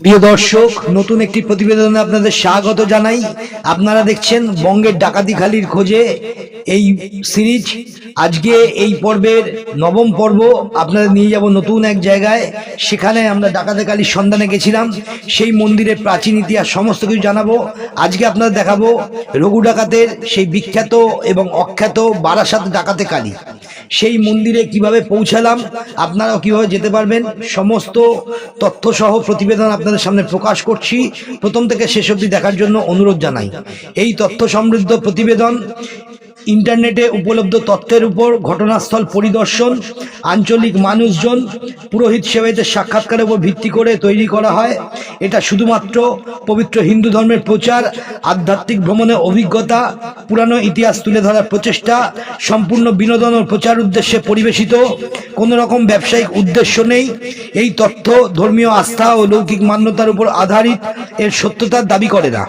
প্রিয় দর্শক, নতুন একটি প্রতিবেদনে আপনাদের স্বাগত জানাই। আপনারা দেখছেন বঙ্গের ডাকাতিখালির খোঁজে এই সিরিজ। আজকে এই পর্বের নবম পর্ব, আপনাদের নিয়ে যাব নতুন এক জায়গায়। সেখানে আমরা ডাকাতেকালির সন্ধানে গেছিলাম। সেই মন্দিরের প্রাচীন ইতিহাস সমস্ত কিছু জানাব। আজকে আপনাদের দেখাবো রঘু ডাকাতের সেই বিখ্যাত এবং অখ্যাত বারাসাত ডাকাতে কালী সেই মন্দিরে কীভাবে পৌঁছালাম, আপনারাও কীভাবে যেতে পারবেন, সমস্ত তথ্য সহ প্রতিবেদন আপনাদের সামনে প্রকাশ করছি। প্রথম থেকে শেষ অবধি দেখার জন্য অনুরোধ জানাই। এই তথ্য সমৃদ্ধ প্রতিবেদন ইন্টারনেটে উপলব্ধ তথ্যের উপর ঘটনাস্থল পরিদর্শন, আঞ্চলিক মানুষজন, পুরোহিত সেবাইতে সাক্ষাৎকারের উপর ভিত্তি করে তৈরি করা হয়। এটা শুধুমাত্র পবিত্র হিন্দু ধর্মের প্রচার, আধ্যাত্মিক ভ্রমণের অভিজ্ঞতা, পুরানো ইতিহাস তুলে ধরার প্রচেষ্টা, সম্পূর্ণ বিনোদন ও প্রচার উদ্দেশ্যে পরিবেশিত কোনো রকম ব্যবসায়িক উদ্দেশ্য নেই। এই তথ্য ধর্মীয় আস্থা ও লৌকিক মান্যতার উপর আধারিত, এর সত্যতার দাবি করে না।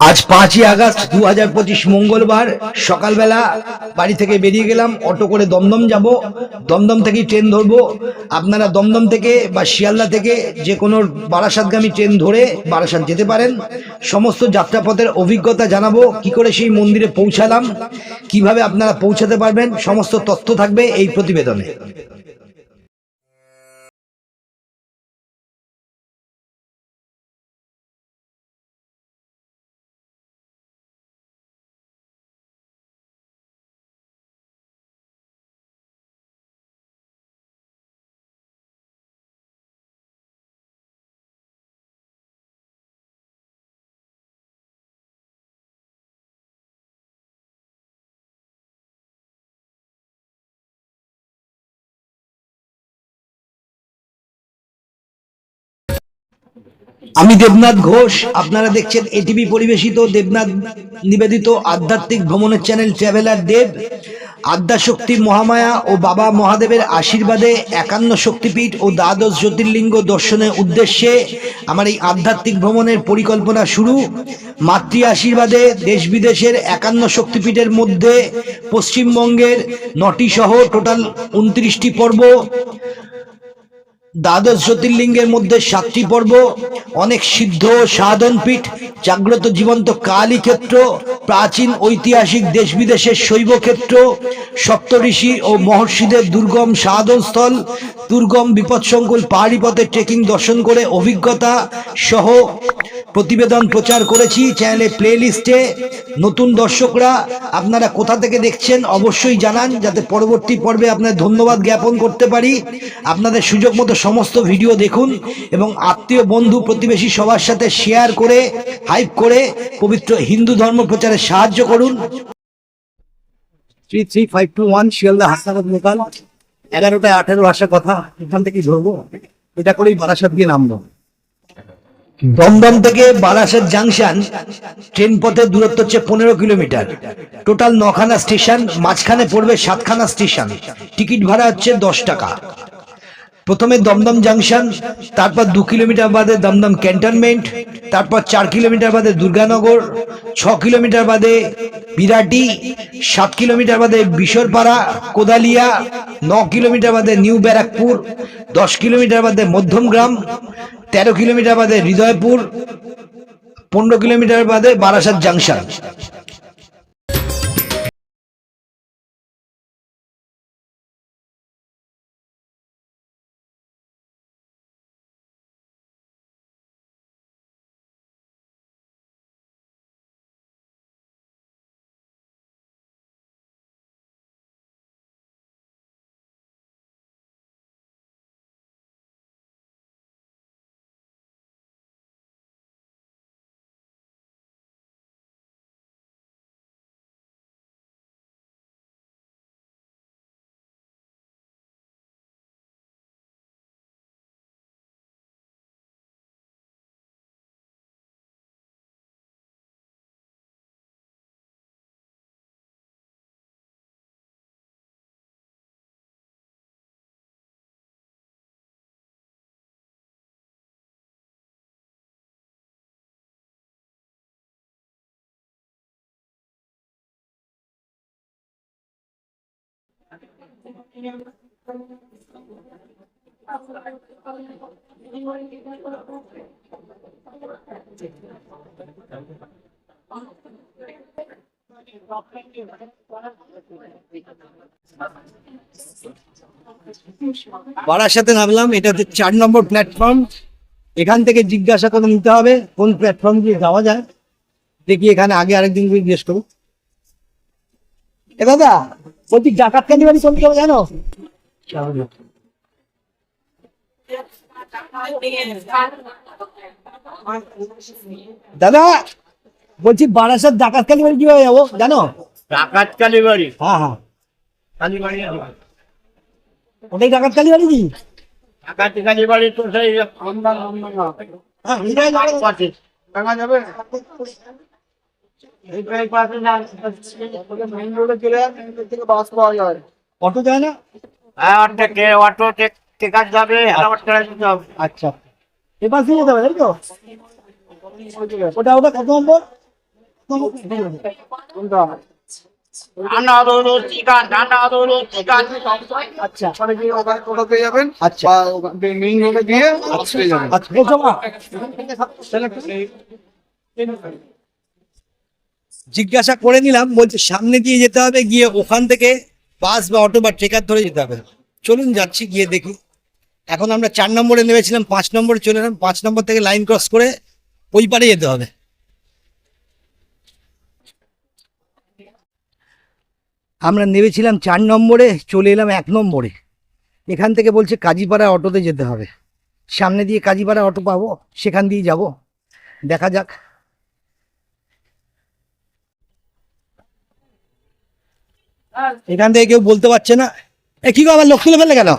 আজ পাঁচই আগস্ট দু হাজার পঁচিশ মঙ্গলবার সকালবেলা বাড়ি থেকে বেরিয়ে গেলাম, অটো করে দমদম যাব। দমদম থেকেই ট্রেন ধরবো। আপনারা দমদম থেকে বা শিয়ালদা থেকে যে কোনো বারাসাতগামী ট্রেন ধরে বারাসাত যেতে পারেন। সমস্ত যাত্রাপথের অভিজ্ঞতা জানাব, কি করে সেই মন্দিরে পৌঁছালাম, কীভাবে আপনারা পৌঁছাতে পারবেন, সমস্ত তথ্য থাকবে এই প্রতিবেদনে। আমি দেবনাথ ঘোষ, আপনারা দেখছেন এটিভি পরিবেশিত দেবনাথ নিবেদিত আধ্যাত্মিক ভ্রমণের চ্যানেল ট্রাভেলার দেব। আদ্যাশক্তি মহামায়া ও বাবা মহাদেবের আশীর্বাদে একান্ন শক্তিপীঠ ও দ্বাদশ জ্যোতির্লিঙ্গ দর্শনের উদ্দেশ্যে আমার এই আধ্যাত্মিক ভ্রমণের পরিকল্পনা শুরু। মাতৃ আশীর্বাদে দেশ বিদেশের একান্ন শক্তিপীঠের মধ্যে পশ্চিমবঙ্গের নটি সহ টোটাল উনত্রিশটি পর্ব। দ্বাদশ জ্যোতির্লিঙ্গের মধ্যে সাতটি পর্ব, অনেক সিদ্ধ সাধন পীঠ জাগ্রত জীবন্ত কালী ক্ষেত্র প্রাচীন ঐতিহাসিক দেশ বিদেশের শৈব ক্ষেত্র সপ্তঋষি ও মহর্ষিদের দুর্গম সাধনস্থল, দুর্গম বিপদসংকুল পাহাড়ি পথে ট্রেকিং দর্শন করে অভিজ্ঞতা সহ প্রতিবেদন প্রচার করেছি চ্যানেলে প্লে লিস্টে নতুন দর্শকরা, আপনারা কোথা থেকে দেখছেন অবশ্যই জানান, যাতে পরবর্তী পর্বে আপনার ধন্যবাদ জ্ঞাপন করতে পারি। আপনাদের সুযোগ মতো সমস্ত ভিডিও দেখুন এবং আত্মীয়, বন্ধু, প্রতিবেশী সবার সাথে শেয়ার করে, হাইপ করে পবিত্র হিন্দু ধর্ম প্রচারে সাহায্য করুন। Three three five two one, Sealdah, Hasnabad local এগারোটায় আঠেরো আসার কথা, এখান থেকেই ধরবো। এটা করেই বারাসাত দিয়ে নামবো। দমদম থেকে বারাসের জাংশন, ট্রেন পথের দূরত্ব হচ্ছে পনেরো কিলোমিটার। টোটাল নখানা স্টেশন, মাঝখানে পড়বে সাতখানা স্টেশন। টিকিট ভাড়া হচ্ছে দশ টাকা। প্রথমে দমদম জাংশন, তারপর দু কিলোমিটার বাদে দমদম ক্যান্টনমেন্ট, তারপর চার কিলোমিটার বাদে দুর্গানগর, ছ কিলোমিটার বাদে বিরাটি, সাত কিলোমিটার বাদে বিশরপাড়া, কোদালিয়া, ন কিলোমিটার বাদে নিউ ব্যারাকপুর, দশ কিলোমিটার বাদে মধ্যমগ্রাম তেরো কিলোমিটার বাদে হৃদয়পুর, পনেরো কিলোমিটার বাদে বারাসাত জাংশন। পাড়ার সাথে নামলাম, এটা হচ্ছে চার নম্বর প্ল্যাটফর্ম এখান থেকে জিজ্ঞাসা করে নিতে হবে, কোন প্ল্যাটফর্ম দিয়ে যাওয়া যায়। দেখি এখানে আগে আরেকদিন জিজ্ঞেস করব এ দাদা বলছি ডাকাত কান্দি বাড়ি কোন দিকে হবে জানো দাদা বলছি বারাসাত ডাকাত কালী বাড়ি কীভাবে যাব জানো ডাকাত কালীবাড়ি হ্যাঁ হ্যাঁ কালীবাড়ি ওটাই ডাকাত কালী বাড়ি কি ডাকাত কালীবাড়ি তো সেই হ্যাঁ এটাই ডাকাত- পাশে টাকা যাবে অটো যায় না? হ্যাঁ অটো টেকার যাবে আচ্ছা। তাই তো? ওটা ওটা কত নম্বর? আচ্ছা। পেয়ে যাবেন আচ্ছা বা মেইন রোডে গিয়ে বাস পেয়ে যাবেন আচ্ছা বলছো মা জিজ্ঞাসা করে নিলাম, বলছে সামনে দিয়ে যেতে হবে, গিয়ে ওখান থেকে বাস বা অটো বা ট্রেকার ধরে যেতে হবে। চলুন যাচ্ছি, গিয়ে দেখি। এখন আমরা চার নম্বরে নেমেছিলাম, পাঁচ নম্বরে চলে এলাম, পাঁচ নম্বর থেকে লাইন ক্রস করে ওই পারে যেতে হবে। আমরা নেমেছিলাম চার নম্বরে, চলে এলাম এক নম্বরে। এখান থেকে বলছে কাজীপাড়া অটোতে যেতে হবে। সামনে দিয়ে কাজীপাড়া অটো পাবো, সেখান দিয়ে যাব। দেখা যাক। এখান থেকে কেউ বলতে পারছে না। এ কি গো আবার লোক তুলে কেন?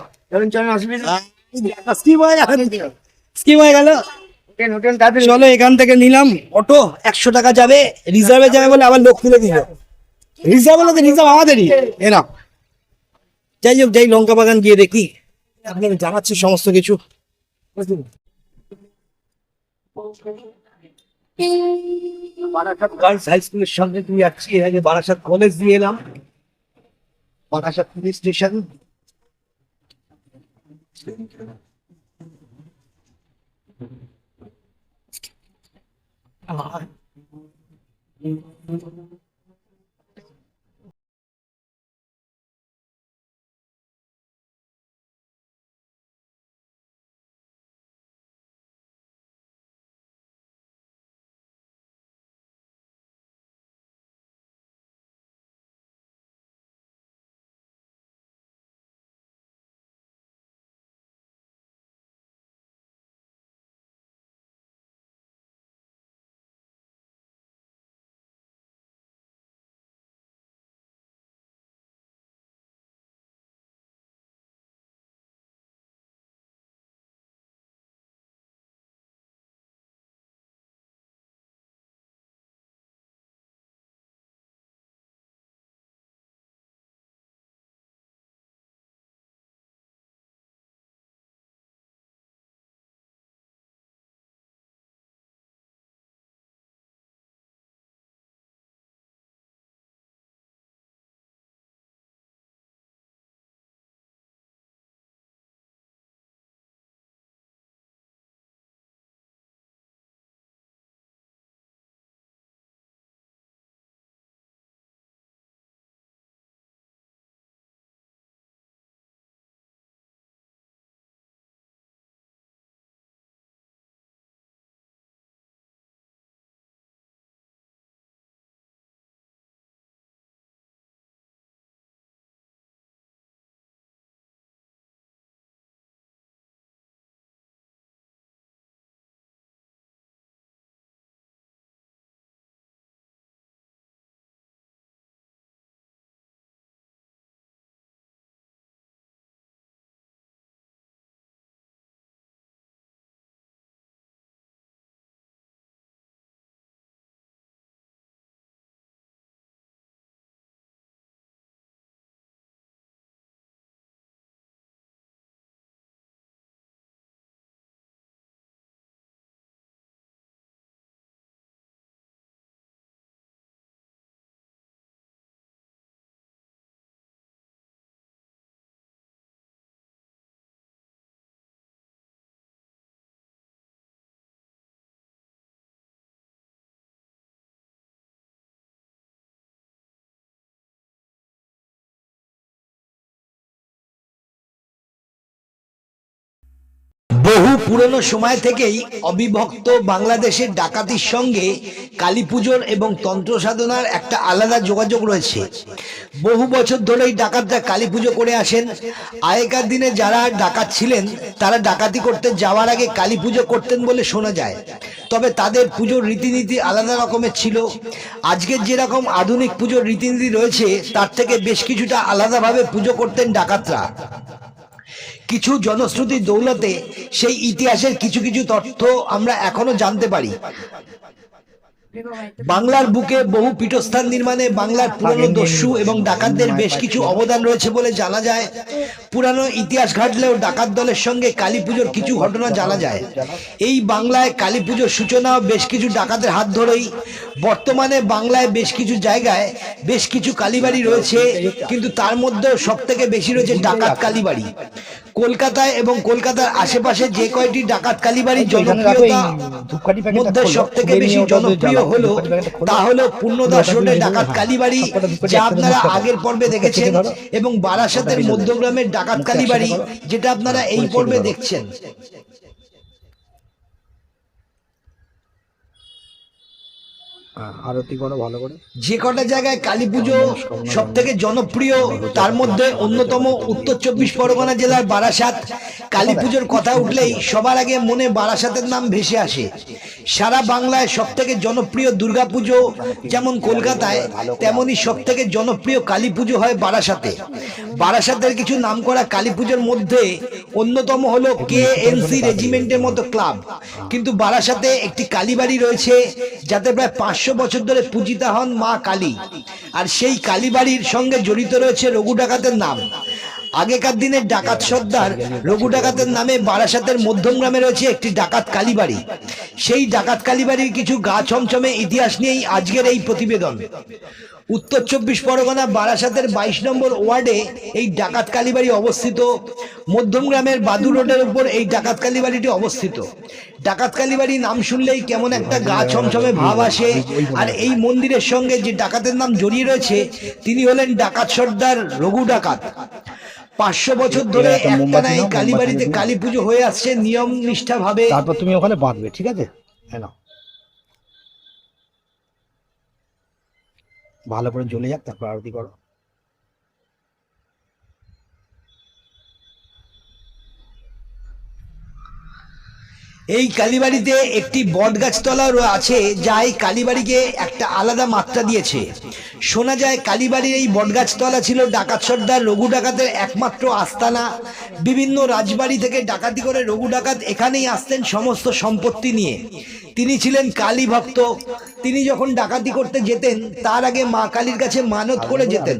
স্কিম হয়ে গেল। চলো এখান থেকে নিলাম অটো একশো টাকা যাবে রিজার্ভে যাবে বলে আবার লোক তুলে দিল। রিজার্ভ বলে রিজার্ভ আমাদেরই। এ না যাই হোক যাই লঙ্কা বাগান গিয়ে দেখি। আপনাকে জানাচ্ছি সমস্ত কিছু। বারাসাত গার্লস হাই স্কুলের সঙ্গে তুই যাচ্ছি এর আগে বারাসাত কলেজ দিয়ে এলাম। और आशा पुलिस स्टेशन Thank you. বহু পুরনো সময় থেকেই অবিভক্ত বাংলাদেশের ডাকাতির সঙ্গে কালী পুজোর এবং তন্ত্র সাধনার একটা আলাদা যোগাযোগ রয়েছে। বহু বছর ধরেই ডাকাতরা কালী পুজো করে আসেন। আগেকার দিনে যারা ডাকাত ছিলেন, তারা ডাকাতি করতে যাওয়ার আগে কালী পুজো করতেন বলে শোনা যায়। তবে তাদের পুজোর রীতিনীতি আলাদা রকমের ছিল। আজকের যেরকম আধুনিক পুজোর রীতিনীতি রয়েছে, তার থেকে বেশ কিছুটা আলাদাভাবে পুজো করতেন ডাকাতরা। কিছু জনশ্রুতির দৌলতে সেই ইতিহাসের কিছু কিছু তথ্য আমরা এখনও জানতে পারি। বাংলার বুকে বহু পীঠস্থান নির্মাণে বাংলার পুরনো দস্যু এবং ডাকাতদের বেশ কিছু অবদান রয়েছে বলে জানা যায়। পুরানো ইতিহাস ঘাটলেও ডাকাত দলের সঙ্গে কালী পুজোর কিছু ঘটনা জানা যায়। এই বাংলায় কালী পুজোর সূচনাও বেশ কিছু ডাকাতের হাত ধরেই। বর্তমানে বাংলায় বেশ কিছু জায়গায় বেশ কিছু কালীবাড়ি রয়েছে কিন্তু তার মধ্যেও সব থেকে বেশি রয়েছে ডাকাত কালীবাড়ি। কলকাতায় এবং কলকাতার আশেপাশে যে কয়টি ডাকাত কালীবাড়ির জনপ্রিয়তা মধ্যে সব থেকে বেশি জনপ্রিয় হলো তা হলো পূর্ণদাস রোডে ডাকাত কালীবাড়ি যা আপনারা আগের পর্বে দেখেছেন এবং বারাসাতের মধ্যগ্রামের ডাকাত কালীবাড়ি যেটা আপনারা এই পর্বে দেখছেন। আরতি করো ভালো করে। যে কটা জায়গায় কালী পুজো সব থেকে জনপ্রিয় তার মধ্যে অন্যতম উত্তর চব্বিশ পরগনা জেলার বারাসাত। কালী পুজোর কথা উঠলেই সবার আগে মনে বারাসাতের নাম ভেসে আসে। সারা বাংলায় সব থেকে জনপ্রিয় দুর্গাপুজো যেমন কলকাতায় তেমনি সব থেকে জনপ্রিয় কালী পুজো হয় বারাসাতে। বারাসাতের কিছু নামকরা কালী পুজোর মধ্যে অন্যতম হলো কে এনসি রেজিমেন্টের মতো ক্লাব। কিন্তু বারাসাতে একটি কালীবাড়ি রয়েছে যাতে প্রায় পাঁচশো বছর ধরে পূজিতা হন মা কালী। আর সেই কালীবাড়ির সঙ্গে জড়িত রয়েছে রঘু ডাকাতের নাম। আগেকার দিনের ডাকাত সর্দার রঘু ডাকাতের নামে বারাসাতের মধ্যম গ্রামে রয়েছে একটি ডাকাত কালীবাড়ি সেই ডাকাত কালীবাড়ির কিছু গা ছমছমে ইতিহাস নিয়েই আজকের এই প্রতিবেদন। উত্তর চব্বিশ পরগনা বারাসাতের বাইশ নম্বর ওয়ার্ডে এই ডাকাত কালীবাড়ি অবস্থিত। মধ্যমগ্রামের বাদু রোডের উপর এই ডাকাত কালীবাড়িটি অবস্থিত। ডাকাত কালীবাড়ি নাম শুনলেই কেমন একটা গা ছমছমে ভাব আসে। আর এই মন্দিরের সঙ্গে যে ডাকাতের নাম জড়িয়ে রয়েছে তিনি হলেন ডাকাত সর্দার রঘু ডাকাত। পাঁচশো বছর ধরে একটা একটানা এই কালীবাড়িতে কালী পুজো হয়ে আসছে নিয়ম নিষ্ঠা ভাবে তারপর তুমি ওখানে বাঁধবে ঠিক আছে? হ্যাঁ ভালো করে জ্বলে যাক তারপর আরতি করো। এই কালীবাড়িতে একটি বটগাছ তলাও আছে, যা এই কালীবাড়িকে একটা আলাদা মাত্রা দিয়েছে। শোনা যায়, কালীবাড়ির এই বটগাছ তলা ছিল ডাকাত সর্দার, রঘু ডাকাতের একমাত্র আস্তানা। বিভিন্ন রাজবাড়ি থেকে ডাকাতি করে রঘু ডাকাত এখানেই আসতেন সমস্ত সম্পত্তি নিয়ে। তিনি ছিলেন কালী ভক্ত। তিনি যখন ডাকাতি করতে যেতেন, তার আগে মা কালীর কাছে মানত করে যেতেন।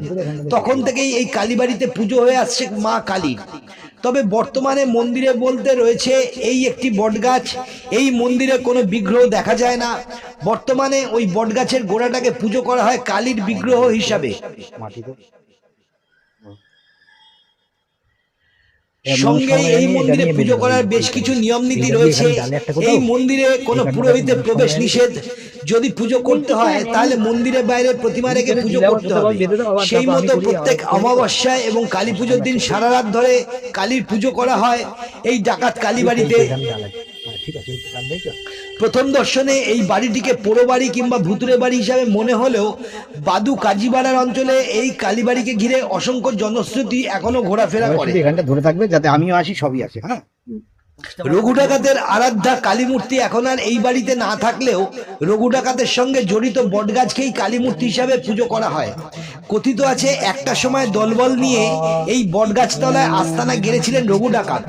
তখন থেকেই এই কালীবাড়িতে পুজো হয়ে আসছে মা কালীর। তবে বর্তমানে মন্দিরে বলতে রয়েছে এই একটি বটগাছ। এই মন্দিরে কোনো বিগ্রহ দেখা যায় না। বর্তমানে ওই বটগাছের গোড়াটাকে পুজো করা হয় কালীর বিগ্রহ হিসাবে। সঙ্গে এই মন্দিরে পুজো করার বেশ কিছু নিয়ম নীতি রয়েছে। এই মন্দিরে কোনো পুরোহিতের প্রবেশ নিষেধ যদি পুজো করতে হয় তাহলে মন্দিরের বাইরে প্রতিমা রেখে পুজো করতে হবে। সেই মতো প্রত্যেক অমাবস্যায় এবং কালী পুজোর দিন সারা রাত ধরে কালীর পুজো করা হয়। এই ডাকাত কালীবাড়িতে হ্যাঁ, ঠিক আছে প্রথম দর্শনে এই বাড়িটিকে পোড়ো বাড়ি কিংবা ভুতুরে বাড়ি হিসাবে মনে হলেও বাদু কাজীবাড়ার অঞ্চলে এই কালীবাড়িকে ঘিরে অসংখ্য জনশ্রুতি এখনও ঘোরাফেরা করে। এখানটা ধরে থাকবে যাতে আমিও আসি সবই আছে হ্যাঁ? রঘু ডাকাতের আরাধ্যা কালী মূর্তি এখন আর এই বাড়িতে না থাকলেও রঘু ডাকাতের সঙ্গে জড়িত বটগাছকেই কালী মূর্তি হিসাবে পুজো করা হয়। কথিত আছে, একটা সময় দলবল নিয়ে এই বটগাছ তলায় আস্তানা গেড়েছিলেন রঘু ডাকাত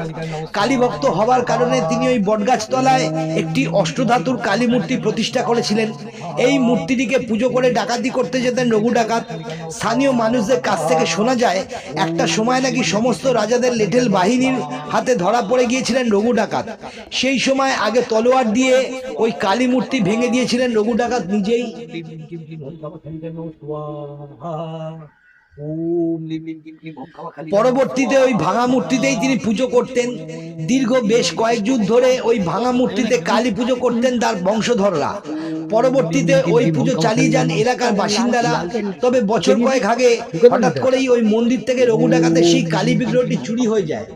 কালী ভক্ত হবার কারণে তিনি ওই বটগাছ তলায় একটি অষ্টধাতুর কালী মূর্তি প্রতিষ্ঠা করেছিলেন। এই মূর্তিটিকে পুজো করে ডাকাতি করতে যেতেন রঘু ডাকাত স্থানীয় মানুষদের কাছ থেকে শোনা যায়, একটা সময় নাকি সমস্ত রাজাদের লেঠেল বাহিনীর হাতে ধরা পড়ে গিয়েছিলেন রঘু ডাকাত সেই সময় আগে তলোয়ার দিয়ে ওই কালী মূর্তি ভেঙে দিয়েছিলেন রঘু ডাকাত নিজেই পরবর্তীতে ওই ভাঙা মূর্তিতেই তিনি পুজো করতেন। দীর্ঘ বেশ কয়েক যুগ ধরে ওই ভাঙা মূর্তিতে কালী পুজো করতেন তার বংশধররা। পরবর্তীতে ওই পুজো চালিয়ে যান এলাকার বাসিন্দারা। তবে বছর কয়েক আগে হঠাৎ করেই ওই মন্দির থেকে রঘু ডাকাতের সেই কালী বিগ্রহটি চুরি হয়ে যায়।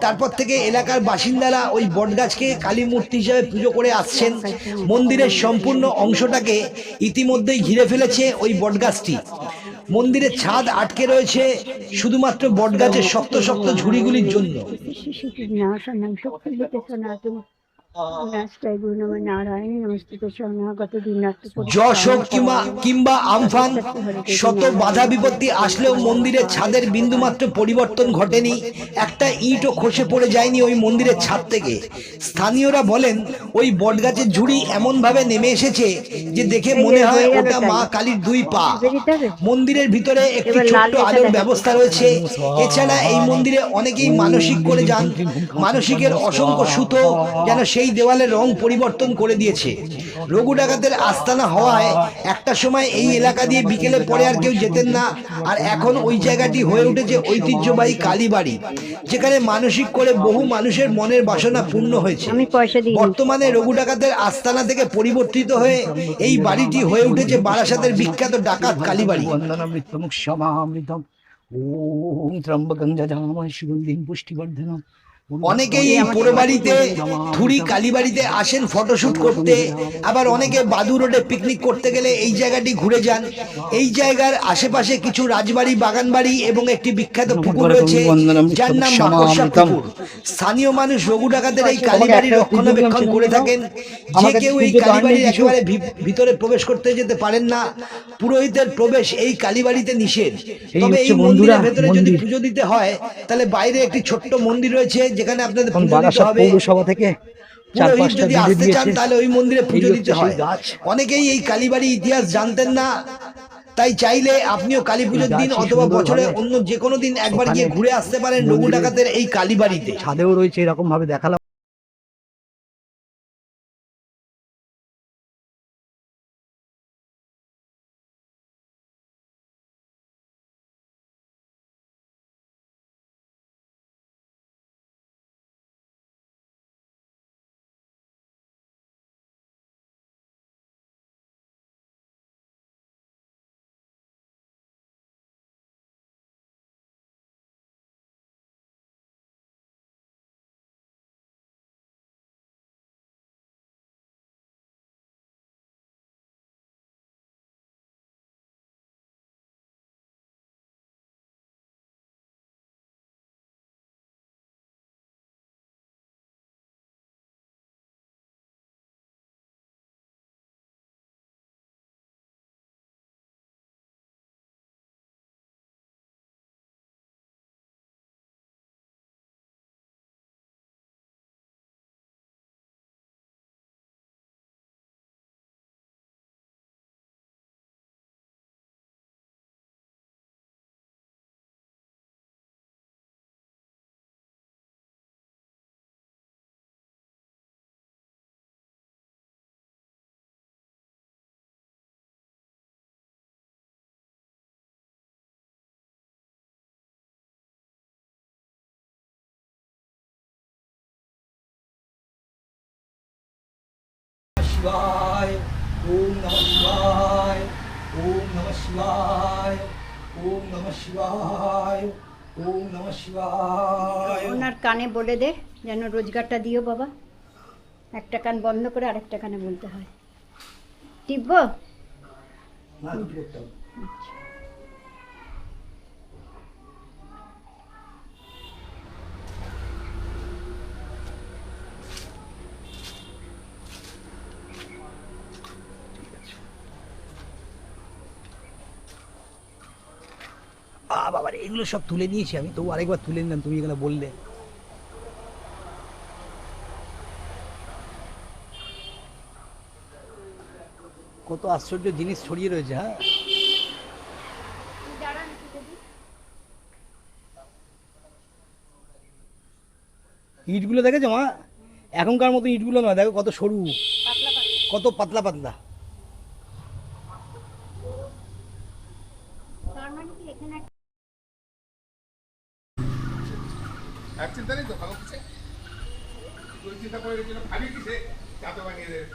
তারপর থেকে এলাকার বাসিন্দারা ওই বটগাছকে কালী মূর্তি হিসেবে পুজো করে আসছেন। মন্দিরের সম্পূর্ণ অংশটাকে ইতিমধ্যেই ঘিরে ফেলেছে ওই বটগাছটি। মন্দিরের ছাদ আটকে রয়েছে শুধুমাত্র বটগাছের শক্ত শক্ত ঝুড়িগুলির জন্য শিশুনাশনম শক্তিতে সনাতন নাস্তায় গুণ নম নারায়ণ নমস্তুত শরণাগত দিনার্থ যশ হোক কিংবা কিংবা আমফান শত বাধা বিপত্তি আসলেও মন্দিরের ছাদের বিন্দুমাত্র পরিবর্তন ঘটেনি। একটা ইটও খসে পড়ে যায়নি ওই মন্দিরের ছাদ থেকে। স্থানীয়রা বলেন ওই বটগাছের ঝুড়ি এমন ভাবে নেমে এসেছে যে দেখে মনে হয় ওটা মা কালীর দুই পা। মন্দিরের ভিতরে একটি ছোট্ট আলোর ব্যবস্থা রয়েছে। এছাড়া এই মন্দিরে অনেকেই মানসিক করে যান। মানসিকের অসংখ্য সুতো যেন সেই এই দেওয়ালে রং পরিবর্তন করে দিয়েছে। রঘু ডাকাতের আস্তানা হওয়ায় একটা সময় এই এলাকা দিয়ে বিকেলে পরে আর কেউ যেতেন না আর এখন ওই জায়গাটি হয়ে উঠেছে ঐতিহ্যবাহী কালীবাড়ি যেখানে মানসিক করে বহু মানুষের মনের বাসনা পূর্ণ হয়েছে। বর্তমানে রঘু ডাকাতের আস্তানা থেকে পরিবর্তিত হয়ে এই বাড়িটি হয়ে উঠেছে বারাসাতের বিখ্যাত ডাকাত কালীবাড়ি। ও ত্রম্বকং যজাময় সুগন্ধিম পুষ্টিবর্ধনম। অনেকেই এই পোড়ো বাড়িতে থুরি কালীবাড়িতে আসেন ফটোশুট করতে। আবার অনেকে বাদু রোডে পিকনিক করতে গেলে এই জায়গাটি ঘুরে যান। এই জায়গার আশেপাশে কিছু রাজবাড়ি বাগান বাড়ি এবং একটি বিখ্যাত পুকুর রয়েছে। যার নাম মাকড়সা পুকুর। স্থানীয় মানুষ রঘু ডাকাতের এই কালীবাড়ি রক্ষণাবেক্ষণ করে থাকেন। যে কেউ এই কালীবাড়ির একেবারে ভিতরে প্রবেশ করতে যেতে পারেন না। পুরোহিতের প্রবেশ এই কালীবাড়িতে নিষেধ। তবে এই মন্দিরের ভেতরে যদি পুজো দিতে হয় তাহলে বাইরে একটি ছোট্ট মন্দির রয়েছে যেখানে আপনাদের পুজো দিতে হবে পৌরসভা থেকে যদি আসতে চান তাহলে ওই মন্দিরে পুজো দিতে হয়। অনেকেই এই কালীবাড়ি ইতিহাস জানতেন না তাই চাইলে আপনিও কালী পুজোর দিন অথবা বছরে অন্য যে কোনো দিন একবার গিয়ে ঘুরে আসতে পারেন রঘু ডাকাতের এই কালীবাড়িতে। ছাদেও রয়েছে এরকম ভাবে দেখালাম। শিবায় ওম নমঃ শিবায় ওম নমঃ শিবায় ওম নমঃ শিবায় ওম নমঃ শিবায়। ওনার কানে বলে দে যেন রোজগারটা দিও বাবা। একটা কান বন্ধ করে আরেকটা কানে বলতে হয়। টিপবো? আ, বাবা এগুলো সব তুলে নিয়েছি আমি। তবু আরেকবার তুলে নিলাম, তুমি এগুলো বললে। কত আশ্চর্য জিনিস ছড়িয়ে রয়েছে হ্যাঁ? ইটগুলো দেখেছ, মা? এখনকার মতো ইটগুলো নয়, দেখো কত সরু। কত পাতলা পাতলা এক চিন্তা নেই তো ভালো কিছু চিন্তা করে রেখেছিল ভাবি কিসে চাপে বানিয়ে দেবে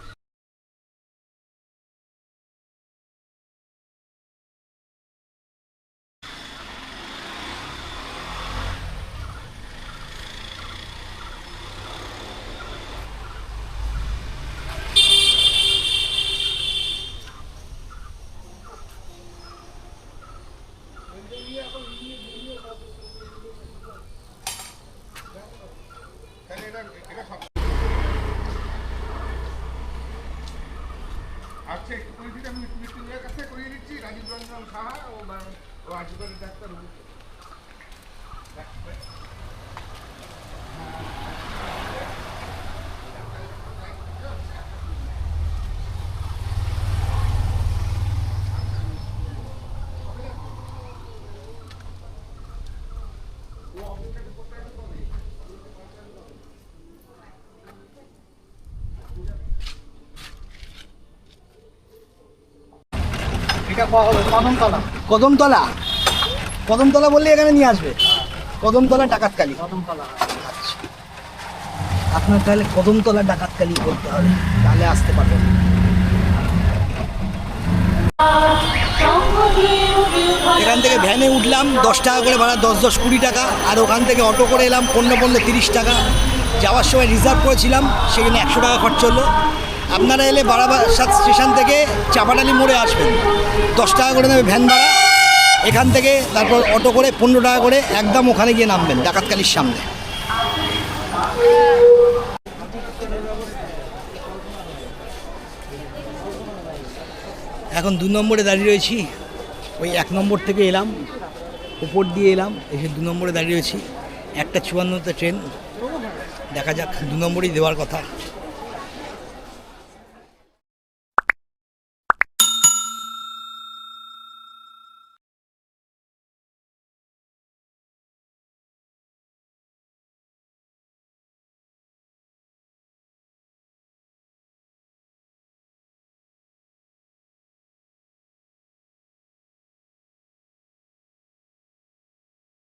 আছে একটু করে দিতে আমি মৃত্যুঞ্জয়ের কাছে করিয়ে দিচ্ছি রাজীব রঞ্জন সাহা ও বা- ও আজীবনের ডাক্তার এটা পাওয়া হবে কদমতলা। কদমতলা? কদমতলা বললে এখানে নিয়ে আসবে। কদমতলা ডাকাতকালী। কদমতলা। আচ্ছা। আপনার তাহলে কদমতলা ডাকাতকালী করতে হবে। তাহলে আসতে পারবেন। এখান থেকে ভ্যানে উঠলাম দশ টাকা করে ভাড়া দশ দশ কুড়ি টাকা। আর ওখান থেকে অটো করে এলাম পনেরো পনেরো তিরিশ টাকা। যাওয়ার সময় রিজার্ভ করেছিলাম সেখানে একশো টাকা খরচ হলো। আপনারা এলে বারাবাসাত স্টেশন থেকে চাপাটালি মোড়ে আসবেন। দশ টাকা করে নেবে ভ্যান ভাড়া। এখান থেকে তারপর অটো করে পনেরো টাকা করে একদম ওখানে গিয়ে নামবেন, ডাকাতকালির সামনে। এখন দু নম্বরে দাঁড়িয়ে রয়েছি। ওই এক নম্বর থেকে এলাম, উপর দিয়ে এলাম, এসে দু নম্বরে দাঁড়িয়ে রয়েছি। একটা চুয়ান্নতে ট্রেন। দেখা যাক দু নম্বরই দেওয়ার কথা।